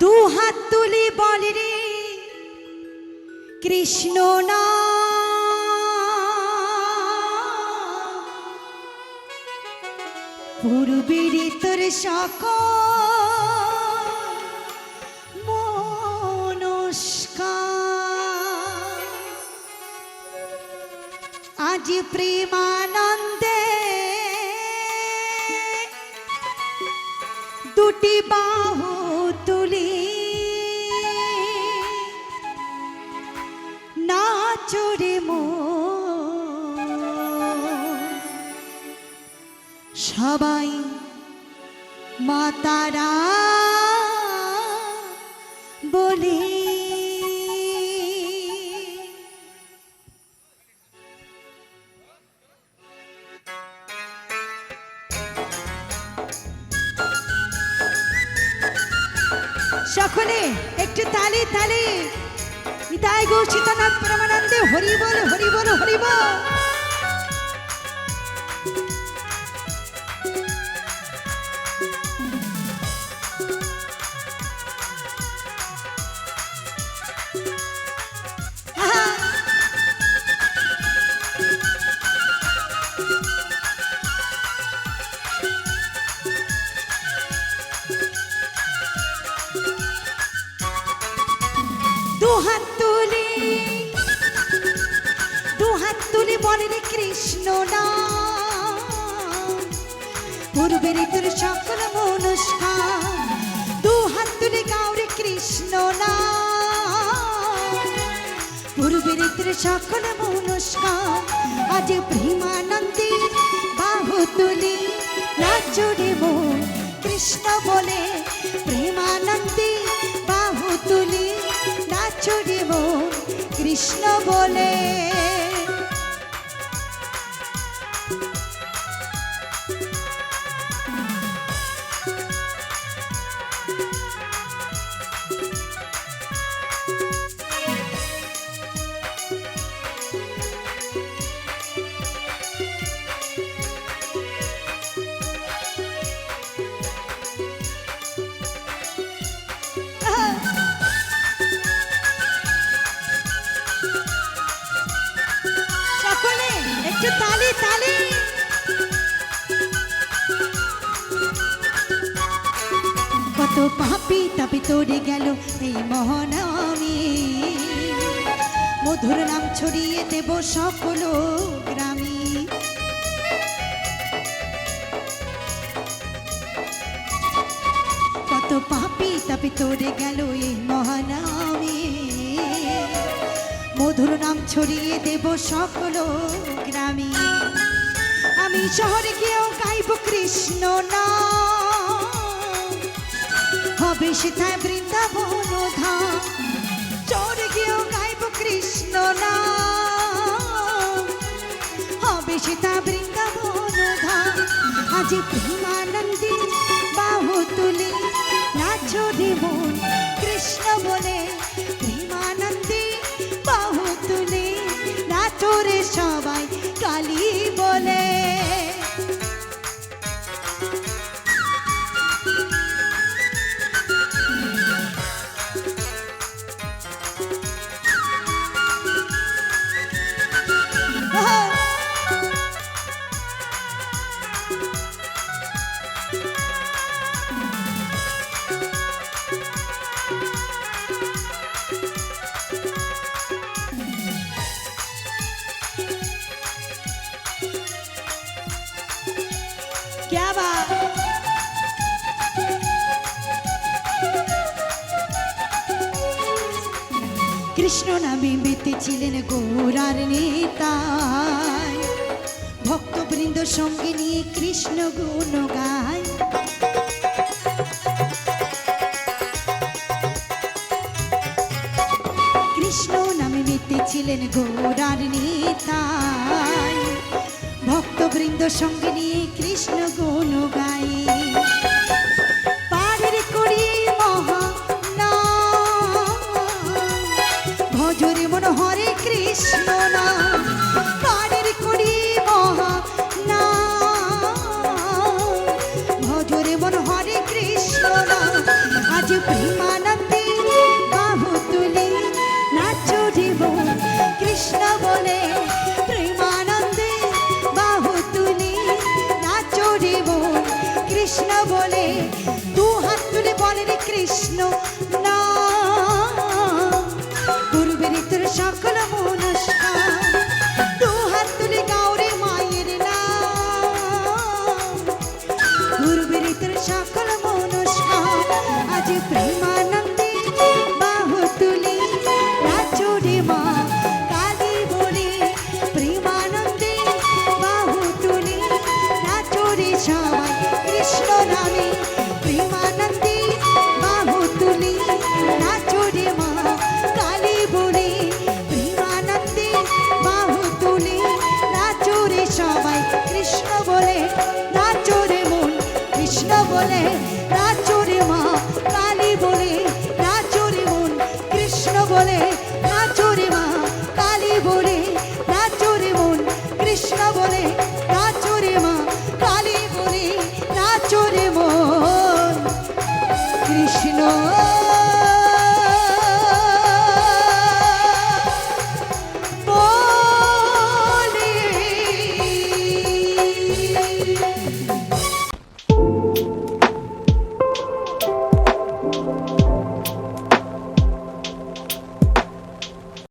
দু হাত তুলি বল রে। কৃষ্ণ না। পূর্বের তোর সকল মনস্কার। আজ প্রেমানন্দে দুটি বাহু সবাই মাতারা বলি। সকলে একটু তালি তালি। নিতাই গো সীতানাথ পরমানন্দে হরি বল হরি বল হরি বল। দু হাত তুলি। দু হাত তুলি বলে রে কৃষ্ণ না পূর্বের তোর সকল মনস্কার দু হাত তুলি গাউরে কৃষ্ণ না পূর্বের তোর সকল মনস্কার আজ প্রেমানন্দে বাহু তুলি। নাচরে মন কৃষ্ণ বলে, প্রেমানন্দে বাহু তুলি। মন কৃষ্ণ বলে কত পাপি তাপি তোরে গেল এই মহনামি। মধুর নাম ছড়িয়ে দেব সকল গ্রামী। কত পাপি তাপি তোরে গেল এই মহানামে। মধুর নাম ছড়িয়ে দেব সকল গ্রামে। আমি শহরে গিয়েও গাইব কৃষ্ণ না হবে সেথায় বৃন্দাবন ধাম। চোর গিয়েও গাইব কৃষ্ণ না হবে সেটা বৃন্দাবন ধাম। আজি প্রেমানন্দে বাহু তুলি নাচো রে কৃষ্ণ নামে মেতেছিলেন গৌরার নেতায় ভক্তবৃন্দ সঙ্গে নিয়ে কৃষ্ণ গুণ গায়। কৃষ্ণ নামে মেতেছিলেন গৌরার নেতায় ভক্তবৃন্দ সঙ্গে নিয়ে কৃষ্ণ গুণ গায়। আজ প্রেমানন্দে বাহু তুলে নাচুরিব কৃষ্ণ বলে প্রেমানন্দে বাহু তুলে নাচুরিব কৃষ্ণ বলে, দু হাত তুলে বলে রে কৃষ্ণ মা